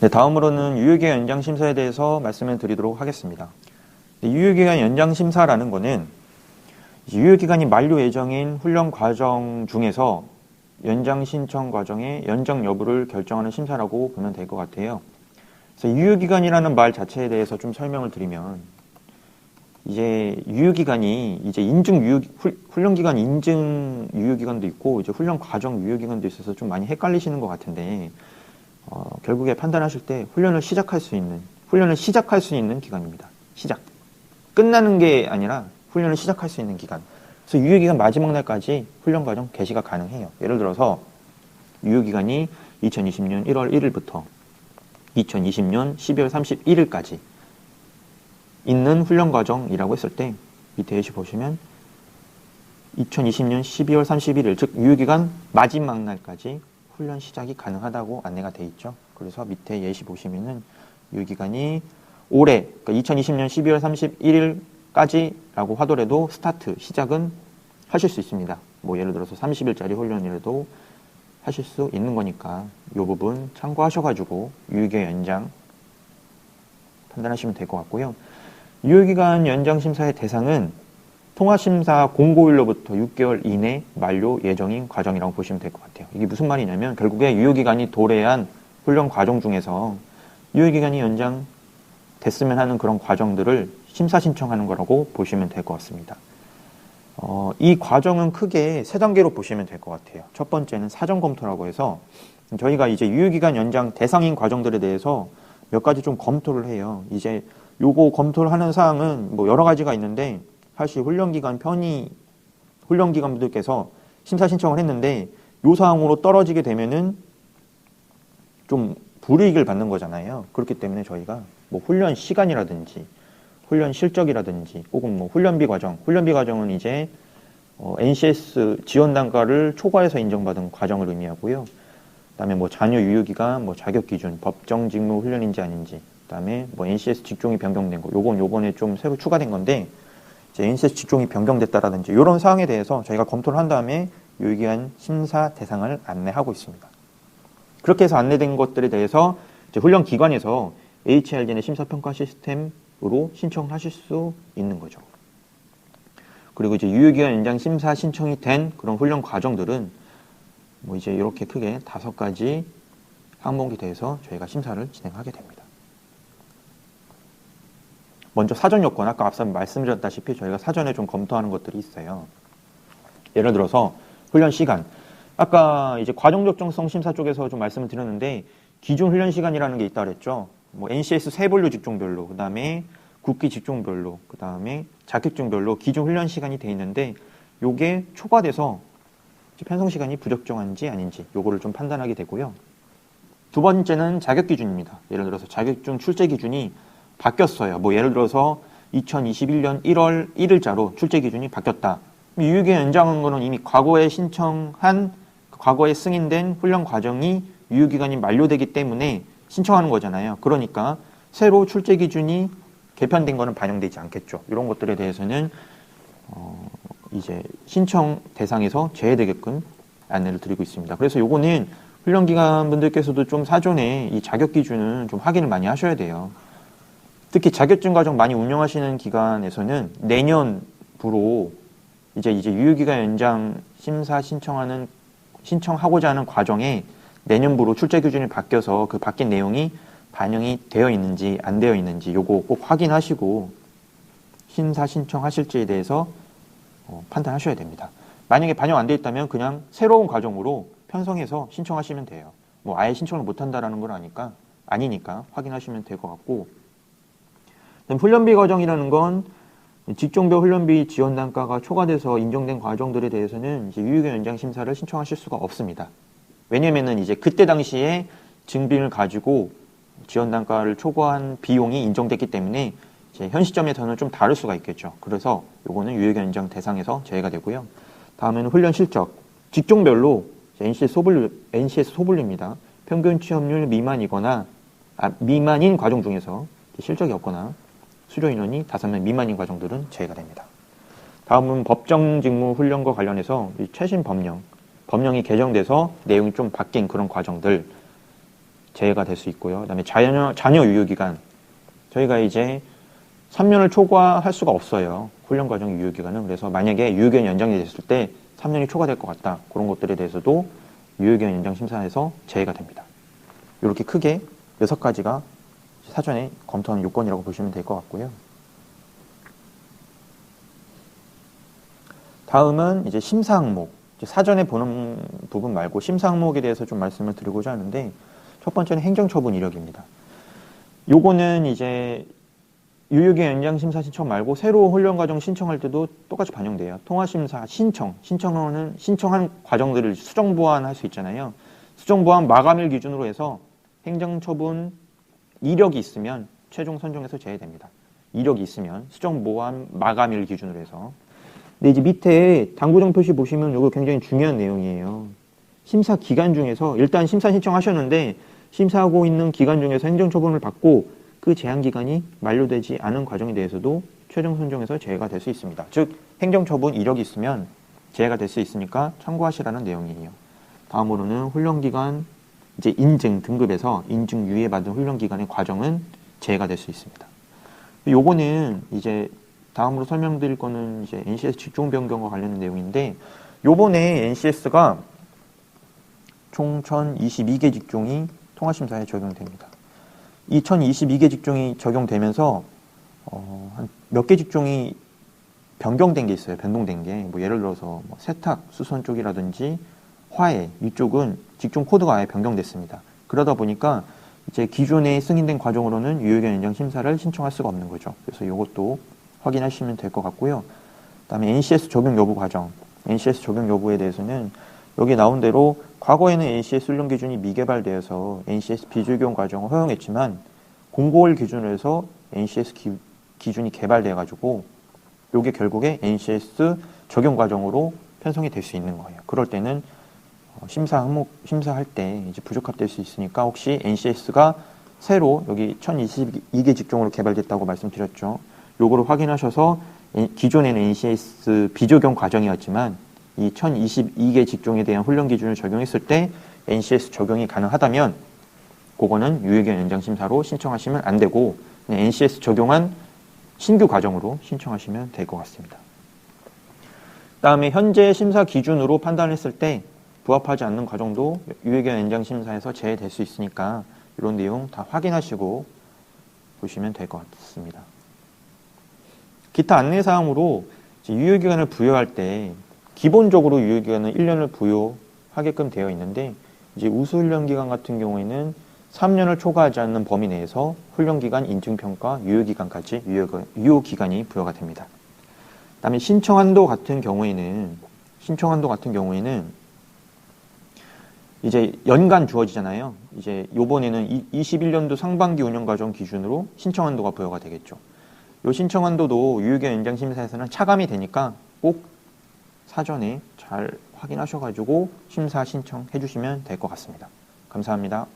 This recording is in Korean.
네, 다음으로는 유효기간 연장 심사에 대해서 말씀을 드리도록 하겠습니다. 네, 유효기간 연장 심사라는 것은 유효기간이 만료 예정인 훈련 과정 중에서 연장 신청 과정의 연장 여부를 결정하는 심사라고 보면 될 것 같아요. 그래서 유효기간이라는 말 자체에 대해서 좀 설명을 드리면 이제 유효기간이 이제 인증 유효 훈련기간 인증 유효기간도 있고 이제 훈련 과정 유효기간도 있어서 좀 많이 헷갈리시는 것 같은데 어, 결국에 판단하실 때 훈련을 시작할 수 있는 훈련을 시작할 수 있는 기간입니다. 시작 끝나는 게 아니라 훈련을 시작할 수 있는 기간. 그래서 유효기간 마지막 날까지 훈련 과정 개시가 가능해요. 예를 들어서 유효기간이 2020년 1월 1일부터 2020년 12월 31일까지 있는 훈련 과정이라고 했을 때 밑에 예시 보시면 2020년 12월 31일 즉 유효기간 마지막 날까지 훈련 시작이 가능하다고 안내가 돼 있죠. 그래서 밑에 예시 보시면은 유효기간이 올해 그러니까 2020년 12월 31일까지라고 하더라도 스타트 시작은 하실 수 있습니다. 뭐 예를 들어서 30일짜리 훈련이라도 하실 수 있는 거니까 이 부분 참고하셔가지고 유효기간 연장 판단하시면 될 것 같고요. 유효기간 연장 심사의 대상은 통화심사 공고일로부터 6개월 이내 만료 예정인 과정이라고 보시면 될 것 같아요. 이게 무슨 말이냐면 결국에 유효기간이 도래한 훈련 과정 중에서 유효기간이 연장 됐으면 하는 그런 과정들을 심사 신청하는 거라고 보시면 될 것 같습니다. 어, 이 과정은 크게 세 단계로 보시면 될 것 같아요. 첫 번째는 사전 검토라고 해서 저희가 이제 유효기간 연장 대상인 과정들에 대해서 몇 가지 좀 검토를 해요. 이제 요거 검토를 하는 사항은 뭐 여러 가지가 있는데 사실 훈련기간 편의 훈련기관 분들께서 심사 신청을 했는데 요 사항으로 떨어지게 되면은 좀 불이익을 받는 거잖아요. 그렇기 때문에 저희가 뭐 훈련 시간이라든지 훈련 실적이라든지 혹은 뭐 훈련비 과정, 훈련비 과정은 이제 어, NCS 지원 단가를 초과해서 인정받은 과정을 의미하고요. 그다음에 뭐 자녀 유효 기간, 뭐 자격 기준, 법정 직무 훈련인지 아닌지, 그다음에 뭐 NCS 직종이 변경된 거, 요건 요번에 좀 새로 추가된 건데 NCS 직종이 변경됐다라든지 이런 사항에 대해서 저희가 검토를 한 다음에 유효기간 심사 대상을 안내하고 있습니다. 그렇게 해서 안내된 것들에 대해서 훈련 기관에서 HRDN의 심사평가 시스템으로 신청하실 수 있는 거죠. 그리고 이제 유효기간 연장 심사 신청이 된 그런 훈련 과정들은 뭐 이제 이렇게 크게 다섯 가지 항목에 대해서 저희가 심사를 진행하게 됩니다. 먼저 사전 요건, 아까 앞서 말씀드렸다시피 저희가 사전에 좀 검토하는 것들이 있어요. 예를 들어서 훈련 시간. 아까 이제 과정 적정성 심사 쪽에서 좀 말씀을 드렸는데 기준 훈련 시간이라는 게 있다 그랬죠. 뭐 NCS 세 분류 직종별로, 그 다음에 국기 직종별로, 그 다음에 자격증별로 기준 훈련 시간이 돼 있는데 요게 초과돼서 편성 시간이 부적정한지 아닌지 요거를 좀 판단하게 되고요. 두 번째는 자격 기준입니다. 예를 들어서 자격증 출제 기준이 바뀌었어요. 뭐 예를 들어서 2021년 1월 1일자로 출제 기준이 바뀌었다. 유효기 연장한 거는 이미 과거에 신청한 과거에 승인된 훈련 과정이 유효기간이 만료되기 때문에 신청하는 거잖아요. 그러니까 새로 출제 기준이 개편된 거는 반영되지 않겠죠. 이런 것들에 대해서는 어 이제 신청 대상에서 제외되게끔 안내를 드리고 있습니다. 그래서 요거는 훈련기관 분들께서도 좀 사전에 이 자격 기준은 좀 확인을 많이 하셔야 돼요. 특히 자격증 과정 많이 운영하시는 기관에서는 내년부로 이제 이제 유효기간 연장 심사 신청하는 신청하고자 하는 과정에 내년부로 출제 기준이 바뀌어서 그 바뀐 내용이 반영이 되어 있는지 안 되어 있는지 요거 꼭 확인하시고 심사 신청하실지에 대해서 어, 판단하셔야 됩니다. 만약에 반영 안 되어 있다면 그냥 새로운 과정으로 편성해서 신청하시면 돼요. 뭐 아예 신청을 못 한다라는 걸 아니까 아니니까 확인하시면 될 것 같고 훈련비 과정이라는 건 직종별 훈련비 지원 단가가 초과돼서 인정된 과정들에 대해서는 이제 유효기 연장 심사를 신청하실 수가 없습니다. 왜냐면은 이제 그때 당시에 증빙을 가지고 지원 단가를 초과한 비용이 인정됐기 때문에 이제 현 시점에서는 좀 다를 수가 있겠죠. 그래서 요거는 유효기 연장 대상에서 제외가 되고요. 다음에는 훈련 실적. 직종별로 NCS 소분류, NCS 소분류입니다. 평균 취업률 미만이거나 아, 미만인 과정 중에서 실적이 없거나 수료 인원이 5명 미만인 과정들은 제외가 됩니다. 다음은 법정 직무 훈련과 관련해서 최신 법령, 법령이 개정돼서 내용이 좀 바뀐 그런 과정들 제외가 될 수 있고요. 그다음에 자녀 자녀 유효 기간 저희가 이제 3년을 초과할 수가 없어요. 훈련 과정 유효 기간은 그래서 만약에 유효 기간 연장이 됐을 때 3년이 초과될 것 같다. 그런 것들에 대해서도 유효 기간 연장 심사에서 제외가 됩니다. 이렇게 크게 여섯 가지가 사전에 검토하는 요건이라고 보시면 될 것 같고요. 다음은 이제 심사 항목. 사전에 보는 부분 말고 심사 항목에 대해서 좀 말씀을 드리고자 하는데 첫 번째는 행정처분 이력입니다. 요거는 이제 유효기 연장 심사 신청 말고 새로 훈련 과정 신청할 때도 똑같이 반영돼요. 통화 심사 신청 신청은 신청한 과정들을 수정 보완할 수 있잖아요. 수정 보완 마감일 기준으로 해서 행정 처분 이력이 있으면 최종 선정에서 제외됩니다. 이력이 있으면 수정 보완 마감일 기준으로 해서 근데 이제 밑에 당구정 표시 보시면 이거 굉장히 중요한 내용이에요. 심사 기간 중에서 일단 심사 신청하셨는데 심사하고 있는 기간 중에서 행정처분을 받고 그 제한 기간이 만료되지 않은 과정에 대해서도 최종 선정에서 제외가 될 수 있습니다. 즉 행정처분 이력이 있으면 제외가 될 수 있으니까 참고하시라는 내용이에요. 다음으로는 훈련 기간 이제 인증 등급에서 인증 유예받은 훈련 기간의 과정은 제외가 될 수 있습니다. 요거는 이제 다음으로 설명드릴 거는 이제 NCS 직종 변경과 관련된 내용인데 요번에 NCS가 총 1022개 직종이 통화심사에 적용됩니다. 이 1022개 직종이 적용되면서 어, 한 몇 개 직종이 변경된 게 있어요. 변동된 게. 뭐 예를 들어서 뭐 세탁, 수선 쪽이라든지 화해 이쪽은 직종 코드가 아예 변경됐습니다. 그러다 보니까 이제 기존에 승인된 과정으로는 유효기간 연장 심사를 신청할 수가 없는 거죠. 그래서 이것도 확인하시면 될 것 같고요. 그다음에 NCS 적용 여부 과정, NCS 적용 여부에 대해서는 여기 나온 대로 과거에는 NCS 훈련 기준이 미개발되어서 NCS 비적용 과정을 허용했지만 공고월 기준으로 해서 NCS 기, 준이 개발돼 가지고 이게 결국에 NCS 적용 과정으로 편성이 될 수 있는 거예요. 그럴 때는 어, 심사 항목 심사할 때 이제 부적합될 수 있으니까 혹시 NCS가 새로 여기 1022개 직종으로 개발됐다고 말씀드렸죠. 요거를 확인하셔서 기존에는 NCS 비적용 과정이었지만 이 1022개 직종에 대한 훈련 기준을 적용했을 때 NCS 적용이 가능하다면 그거는 유효기간 연장 심사로 신청하시면 안 되고 NCS 적용한 신규 과정으로 신청하시면 될 것 같습니다. 다음에 현재 심사 기준으로 판단했을 때 부합하지 않는 과정도 유효기간 연장 심사에서 제외될 수 있으니까 이런 내용 다 확인하시고 보시면 될 것 같습니다. 기타 안내사항으로 유효기간을 부여할 때 기본적으로 유효기간은 1년을 부여하게끔 되어 있는데 이제 우수훈련 기간 같은 경우에는 3년을 초과하지 않는 범위 내에서 훈련기간 인증평가 유효기간까지 유효기간이 부여가 됩니다. 그다음에 신청한도 같은 경우에는 신청한도 같은 경우에는 이제 연간 주어지잖아요. 이제 요번에는 21년도 상반기 운영과정 기준으로 신청 한도가 부여가 되겠죠. 요 신청 한도도 유효기간 연장 심사에서는 차감이 되니까 꼭 사전에 잘 확인하셔가지고 심사 신청해 주시면 될 것 같습니다. 감사합니다.